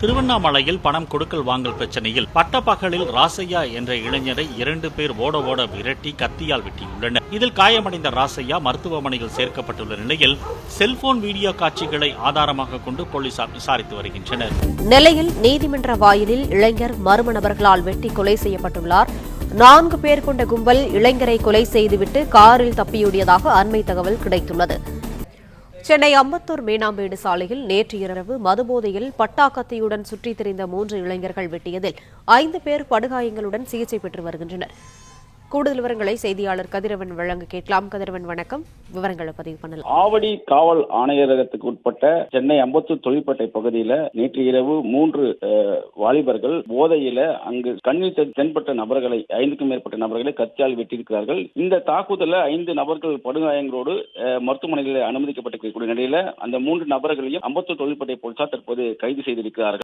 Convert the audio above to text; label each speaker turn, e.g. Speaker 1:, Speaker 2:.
Speaker 1: திருவண்ணாமலையில் பணம் கொடுக்கல் வாங்கல் பிரச்சனையில் பட்டப்பகலில் ராசையா என்ற இளைஞரை இரண்டு பேர் ஓட ஓட விரட்டி கத்தியால் வெட்டியுள்ளனர். இதில் காயமடைந்த ராசையா மருத்துவமனையில் சேர்க்கப்பட்டுள்ள நிலையில் செல்போன் வீடியோ காட்சிகளை ஆதாரமாக கொண்டு போலீசார் விசாரித்து வருகின்றனர்.
Speaker 2: நிலையில் நீதிமன்ற வாயிலில் இளைஞர் மர்ம நபர்களால் வெட்டி கொலை செய்யப்பட்டுள்ளார். நான்கு பேர் கொண்ட கும்பல் இளைஞரை கொலை செய்துவிட்டு காரில் தப்பியோடியதாக அண்மை தகவல் கிடைத்துள்ளது. சென்னை அம்பத்தூர் மீனாம்பேடு சாலையில் நேற்று இரவு மதுபோதையில் பட்டாக்கத்தியுடன் சுற்றித் திரிந்த மூன்று இளைஞர்கள் வெட்டியதில் ஐந்து பேர் படுகாயங்களுடன் சிகிச்சை பெற்று வருகின்றனர். கூடுதல் விவரங்களை செய்தியாளர் கதிரவன் வழங்க கேட்கலாம். கதிரவன் வணக்கம். விவரங்களை பதிவு பண்ணலாம்.
Speaker 3: ஆவடி காவல் ஆணையரகத்துக்கு உட்பட்ட சென்னை அம்பத்தூர் தொழிற்பேட்டை பகுதியில நேற்று இரவு மூன்று வாலிபர்கள் போதையில அங்கு கண்ணில் தென்பட்ட நபர்களை ஐந்துக்கும் மேற்பட்ட நபர்களை கத்தியால் வெட்டியிருக்கிறார்கள். இந்த தாக்குதல ஐந்து நபர்கள் படுகாயங்களோடு மருத்துவமனைகளில் அனுமதிக்கப்பட்டிருக்கக்கூடிய நிலையில அந்த மூன்று நபர்களையும் அம்பத்தூர் தொழிற்பேட்டை போலீசார் தற்போது கைது செய்திருக்கிறார்கள்.